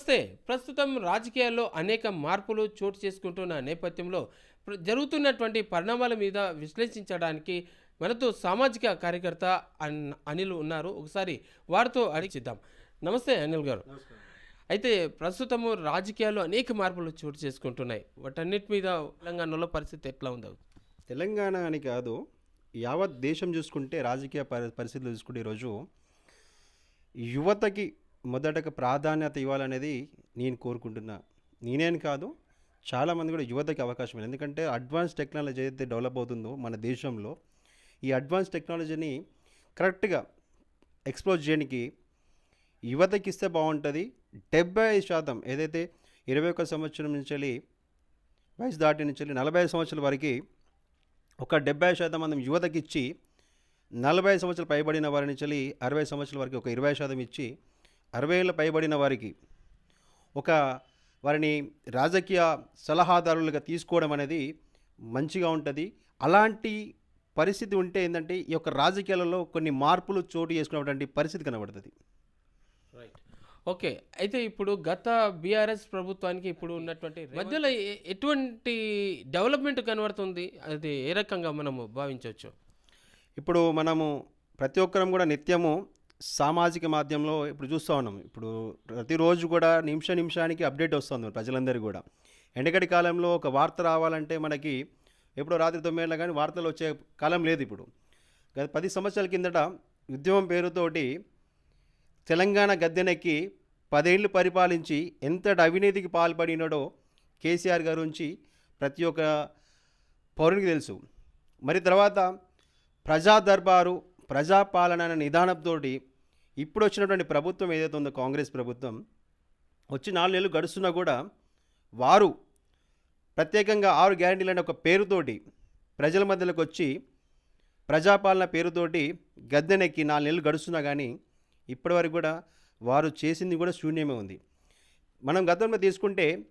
నమస్తే ప్రస్తుతం రాజకీయాల్లో అనేక మార్పులు చోటు చేసుకుంటున్న నేపథ్యంలో జరుగుతున్నటువంటి పరిణామాల మీద విశ్లేషించడానికి మనతో సామాజిక కార్యకర్త అన్- అనిల్ ఉన్నారు. ఒకసారి వారితో అడిగిద్దాం నమస్తే అనిల్ గారు. అయితే ప్రస్తుతము రాజకీయాల్లో అనేక మార్పులు చోటు చేసుకుంటున్నాయి. వాటన్నిటి మీద తెలంగాణలో పరిస్థితి ఎట్లా ఉంది? తెలంగాణ అని కాదు యావత్ దేశం చూసుకుంటే రాజకీయ పరి పరిస్థితులు చూసుకుంటే ఈరోజు యువతకి మొదటగా ప్రాధాన్యత ఇవ్వాలనేది నేను కోరుకుంటున్నా. నేనేం కాదు చాలామంది కూడా యువతకి అవకాశం లేదు ఎందుకంటే అడ్వాన్స్ టెక్నాలజీ ఏదైతే డెవలప్ అవుతుందో మన దేశంలో ఈ అడ్వాన్స్ టెక్నాలజీని కరెక్ట్గా ఎక్స్ప్లోర్ చేయడానికి యువతకి ఇస్తే బాగుంటుంది. డెబ్బై ఐదు శాతం ఏదైతే ఇరవై ఒక్క సంవత్సరం నుంచి వెళ్ళి వయసు దాటి నుంచి వెళ్ళి నలభై ఐదు సంవత్సరాల వరకు ఒక డెబ్బై శాతం మంది యువతకి ఇచ్చి నలభై ఐదు సంవత్సరాలు పైబడిన వారి నుంచి వెళ్ళి అరవై సంవత్సరాల వరకు ఒక ఇరవై శాతం ఇచ్చి అరవై ఏళ్ళ పైబడిన వారికి ఒక వారిని రాజకీయ సలహాదారులుగా తీసుకోవడం అనేది మంచిగా ఉంటుంది. అలాంటి పరిస్థితి ఉంటే ఏంటంటే ఈ యొక్క రాజకీయాలలో కొన్ని మార్పులు చోటు చేసుకున్నటువంటి పరిస్థితి కనబడుతుంది. రైట్ ఓకే అయితే ఇప్పుడు గత బీఆర్ఎస్ ప్రభుత్వానికి ఇప్పుడు ఉన్నటువంటి మధ్యలో ఎటువంటి డెవలప్మెంట్ కనబడుతుంది? అది ఏ రకంగా మనము భావించవచ్చు? ఇప్పుడు మనము ప్రతి ఒక్కరం కూడా నిత్యము సామాజిక మాధ్యమంలో ఇప్పుడు చూస్తూ ఉన్నాం. ఇప్పుడు ప్రతిరోజు కూడా నిమిష నిమిషానికి అప్డేట్ వస్తుంది ప్రజలందరూ కూడా. ఎండగడి కాలంలో ఒక వార్త రావాలంటే మనకి ఎప్పుడో రాత్రి తొమ్మిదిలో కానీ వార్తలు వచ్చే కాలం లేదు ఇప్పుడు. గత పది సంవత్సరాల కిందట ఉద్యమం పేరుతోటి తెలంగాణ గద్దెనెక్కి పదేళ్ళు పరిపాలించి ఎంతటి అవినీతికి పాల్పడినాడో కేసీఆర్ గారి నుంచి ప్రతి ఒక్క పౌరునికి తెలుసు. మరి తర్వాత ప్రజా దర్బారు ప్రజాపాలన అనే నిదానంతో ఇప్పుడు వచ్చినటువంటి ప్రభుత్వం ఏదైతే ఉందో కాంగ్రెస్ ప్రభుత్వం వచ్చి నాలుగు నెలలు గడుస్తున్నా కూడా వారు ప్రత్యేకంగా ఆరు గ్యారంటీలు అనే ఒక పేరుతోటి ప్రజల మధ్యలోకి వచ్చి ప్రజాపాలన పేరుతోటి గద్దెనెక్కి నాలుగు నెలలు గడుస్తున్నా కానీ ఇప్పటివరకు కూడా వారు చేసింది కూడా శూన్యమే ఉంది. మనం గతంలో తీసుకుంటే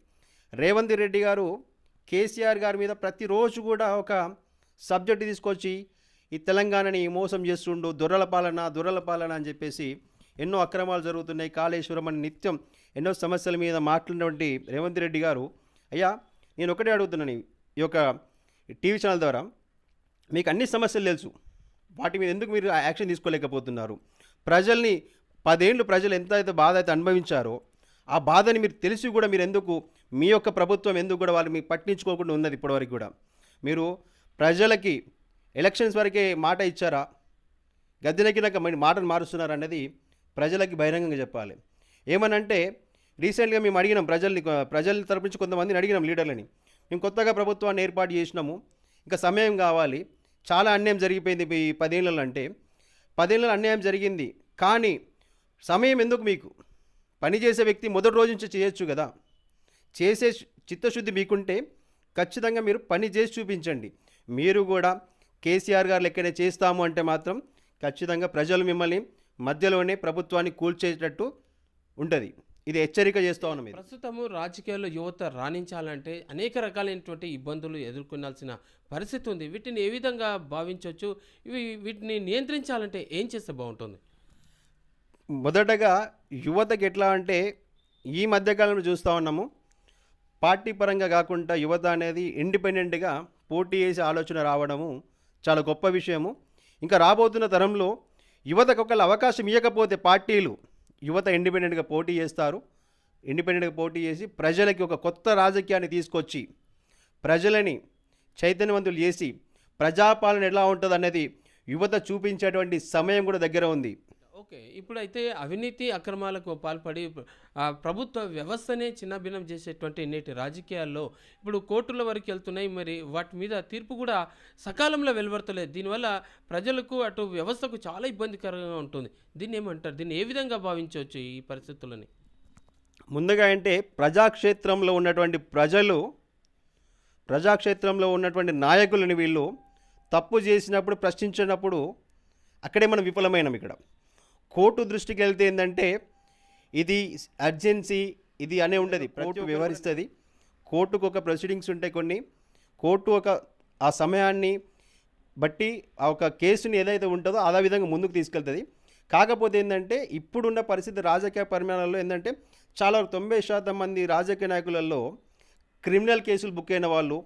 రేవంత్ రెడ్డి గారు కేసీఆర్ గారి మీద ప్రతిరోజు కూడా ఒక సబ్జెక్ట్ తీసుకొచ్చి ఈ తెలంగాణని మోసం చేస్తుండు దొరల పాలన దొరల పాలన అని చెప్పేసి ఎన్నో అక్రమాలు జరుగుతున్నాయి. కాళేశ్వరం అని నిత్యం ఎన్నో సమస్యల మీద మాట్లాడినటువంటి రేవంత్ రెడ్డి గారు అయ్యా నేను ఒకటే అడుగుతున్నాను ఈ యొక్క టీవీ ఛానల్ ద్వారా మీకు అన్ని సమస్యలు తెలుసు. వాటి మీద ఎందుకు మీరు యాక్షన్ తీసుకోలేకపోతున్నారు? ప్రజల్ని పదేళ్ళు ప్రజలు ఎంత అయితే బాధ అయితే అనుభవించారో ఆ బాధని మీరు తెలిసి కూడా మీరు ఎందుకు మీ యొక్క ప్రభుత్వం ఎందుకు కూడా వాళ్ళు మీకు పట్టించుకోకుండా ఉన్నది ఇప్పటివరకు కూడా? మీరు ప్రజలకి ఎలక్షన్స్ వరకే మాట ఇచ్చారా? గద్దెనెక్కినాక మాటను మారుస్తున్నారు అన్నది ప్రజలకి బహిరంగంగా చెప్పాలి. ఏమనంటే రీసెంట్గా మేము అడిగినాం ప్రజల్ని ప్రజల తరపు నుంచి కొంతమందిని అడిగినాం లీడర్లని. మేము కొత్తగా ప్రభుత్వాన్ని ఏర్పాటు చేసినాము. ఇంకా సమయం కావాలి. చాలా అన్యాయం జరిగిపోయింది ఈ పదేళ్ళలో అంటే. పదేళ్ళలో అన్యాయం జరిగింది. కానీ సమయం ఎందుకు మీకు? పని చేసే వ్యక్తి మొదటి రోజు నుంచి చేయొచ్చు కదా. చేసే చిత్తశుద్ధి మీకుంటే ఖచ్చితంగా మీరు పని చేసి చూపించండి. మీరు కూడా కేసీఆర్ గారు లెక్కనే చేస్తాము అంటే మాత్రం ఖచ్చితంగా ప్రజలు మిమ్మల్ని మధ్యలోనే ప్రభుత్వాన్ని కూల్చేటట్టు ఉంటుంది. ఇది హెచ్చరిక చేస్తా ఉన్నాం ప్రస్తుతము రాజకీయాల్లో యువత రాణించాలంటే అనేక రకాలైనటువంటి ఇబ్బందులు ఎదుర్కొనాల్సిన పరిస్థితి ఉంది. వీటిని ఏ విధంగా భావించవచ్చు? ఇవి వీటిని నియంత్రించాలంటే ఏం చేస్తే బాగుంటుంది? మొదటగా యువతకి ఎట్లా అంటే ఈ మధ్యకాలంలో చూస్తూ ఉన్నాము. పార్టీ పరంగా కాకుండా యువత అనేది ఇండిపెండెంట్గా పోటీ చేసే ఆలోచన రావడము చాలా గొప్ప విషయము. ఇంకా రాబోతున్న తరంలో యువతకు ఒకళ్ళు అవకాశం ఇవ్వకపోతే పార్టీలు యువత ఇండిపెండెంట్గా పోటీ చేస్తారు. ఇండిపెండెంట్గా పోటీ చేసి ప్రజలకి ఒక కొత్త రాజకీయాన్ని తీసుకొచ్చి ప్రజలని చైతన్యవంతులు చేసి ప్రజాపాలన ఎలా ఉంటుంది అనేది యువత చూపించేటువంటి సమయం కూడా దగ్గర ఉంది. ఓకే. ఇప్పుడైతే అవినీతి అక్రమాలకు పాల్పడి ప్రభుత్వ వ్యవస్థనే చిన్నభిన్నం చేసేటువంటి నేటి రాజకీయాల్లో ఇప్పుడు కోర్టుల వరకు వెళ్తున్నాయి. మరి వాటి మీద తీర్పు కూడా సకాలంలో వెలువడతలేదు. దీనివల్ల ప్రజలకు అటు వ్యవస్థకు చాలా ఇబ్బందికరంగా ఉంటుంది. దీన్ని ఏమంటారు? దీన్ని ఏ విధంగా భావించవచ్చు ఈ పరిస్థితులని? ముందుగా అంటే ప్రజాక్షేత్రంలో ఉన్నటువంటి ప్రజలు ప్రజాక్షేత్రంలో ఉన్నటువంటి నాయకులని వీళ్ళు తప్పు చేసినప్పుడు ప్రశ్నించినప్పుడు అక్కడే మనం విఫలమైనాం ఇక్కడ. కోర్టు దృష్టికి వెళ్తే ఏంటంటే ఇది అర్జెన్సీ ఇది అనే ఉండదు. కోర్టు వ్యవహరిస్తుంది కోర్టుకు ఒక ప్రొసీడింగ్స్ ఉంటాయి కొన్ని. కోర్టు ఒక ఆ సమయాన్ని బట్టి ఆ ఒక కేసుని ఏదైతే ఉంటుందో అదే విధంగా ముందుకు తీసుకెళ్తుంది. కాకపోతే ఏంటంటే ఇప్పుడున్న పరిస్థితి రాజకీయ పరిమాణాల్లో ఏంటంటే చాలా తొంభై శాతం మంది రాజకీయ నాయకులలో క్రిమినల్ కేసులు బుక్ అయిన వాళ్ళు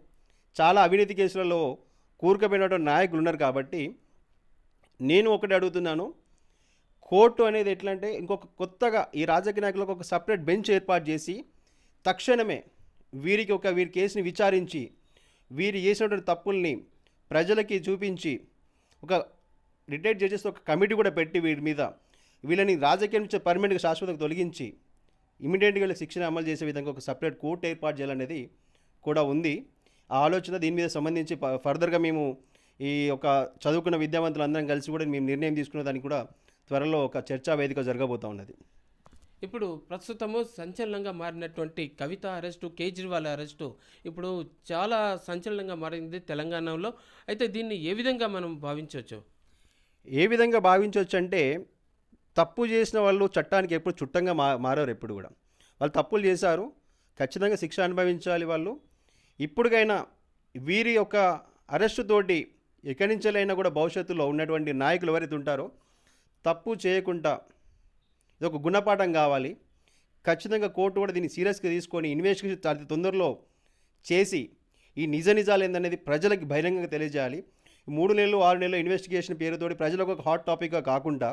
చాలా అవినీతి కేసులలో కూరుకుపోయినటువంటి నాయకులు ఉన్నారు కాబట్టి నేను ఒకటి అడుగుతున్నాను. కోర్టు అనేది ఎట్లా అంటే ఇంకొక కొత్తగా ఈ రాజకీయ నాయకులకు ఒక సపరేట్ బెంచ్ ఏర్పాటు చేసి తక్షణమే వీరికి ఒక వీరి కేసుని విచారించి వీరు చేసినటువంటి తప్పుల్ని ప్రజలకి చూపించి ఒక రిటైర్డ్ జడ్జెస్ ఒక కమిటీ కూడా పెట్టి వీరి మీద వీళ్ళని రాజకీయం నుంచి పర్మనెంట్గా శాశ్వతంగా తొలగించి ఇమీడియట్గా వీళ్ళ శిక్షణ అమలు చేసే విధంగా ఒక సపరేట్ కోర్టు ఏర్పాటు చేయాలనేది కూడా ఉంది. ఆ ఆలోచన దీని మీద సంబంధించి ఫర్దర్గా మేము ఈ ఒక చదువుకున్న విద్యావంతులు అందరం కలిసి కూడా మేము నిర్ణయం తీసుకున్న దానికి కూడా త్వరలో ఒక చర్చా వేదిక జరగబోతా ఉన్నది. ఇప్పుడు ప్రస్తుతము సంచలనంగా మారినటువంటి కవిత అరెస్టు కేజ్రీవాల్ అరెస్టు ఇప్పుడు చాలా సంచలనంగా మారింది తెలంగాణలో. అయితే దీన్ని ఏ విధంగా మనం భావించవచ్చు? ఏ విధంగా భావించవచ్చు అంటే తప్పు చేసిన వాళ్ళు చట్టానికి ఎప్పుడు చుట్టంగా మా మారారు ఎప్పుడు కూడా. వాళ్ళు తప్పులు చేశారు ఖచ్చితంగా శిక్ష అనుభవించాలి వాళ్ళు. ఇప్పటికైనా వీరి యొక్క అరెస్టు తోటి ఎక్కడి నుంచెలైనా కూడా భవిష్యత్తులో ఉన్నటువంటి నాయకులు ఎవరైతే ఉంటారో తప్పు చేయకుండా ఇది ఒక గుణపాఠం కావాలి. ఖచ్చితంగా కోర్టు కూడా దీన్ని సీరియస్గా తీసుకొని ఇన్వెస్టిగేషన్ అతి తొందరలో చేసి ఈ నిజ నిజాలు ఏందనేది ప్రజలకు బహిరంగంగా తెలియజేయాలి. మూడు నెలలు ఆరు నెలలు ఇన్వెస్టిగేషన్ పేరుతోటి ప్రజలకు ఒక హాట్ టాపిక్గా కాకుండా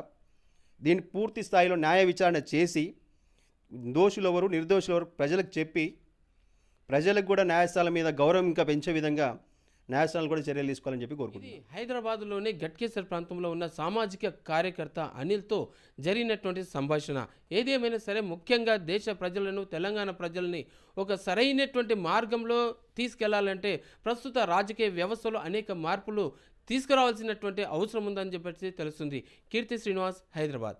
దీన్ని పూర్తి స్థాయిలో న్యాయ విచారణ చేసి దోషులు ఎవరు నిర్దోషులు ఎవరు ప్రజలకు చెప్పి ప్రజలకు కూడా న్యాయస్థానం మీద గౌరవం ఇంకా పెంచే విధంగా నేషనల్ కూడా చర్యలు తీసుకోవాలని చెప్పి ఇది కోరుకుంటున్నాను హైదరాబాద్లోని గట్కేసర్ ప్రాంతంలో ఉన్న సామాజిక కార్యకర్త అనిల్తో జరిగినటువంటి సంభాషణ. ఏదేమైనా సరే ముఖ్యంగా దేశ ప్రజలను తెలంగాణ ప్రజల్ని ఒక సరైనటువంటి మార్గంలో తీసుకెళ్ళాలంటే ప్రస్తుత రాజకీయ వ్యవస్థలో అనేక మార్పులు తీసుకురావాల్సినటువంటి అవసరం ఉందని చెప్పేసి తెలుస్తుంది. కీర్తి శ్రీనివాస్ హైదరాబాద్.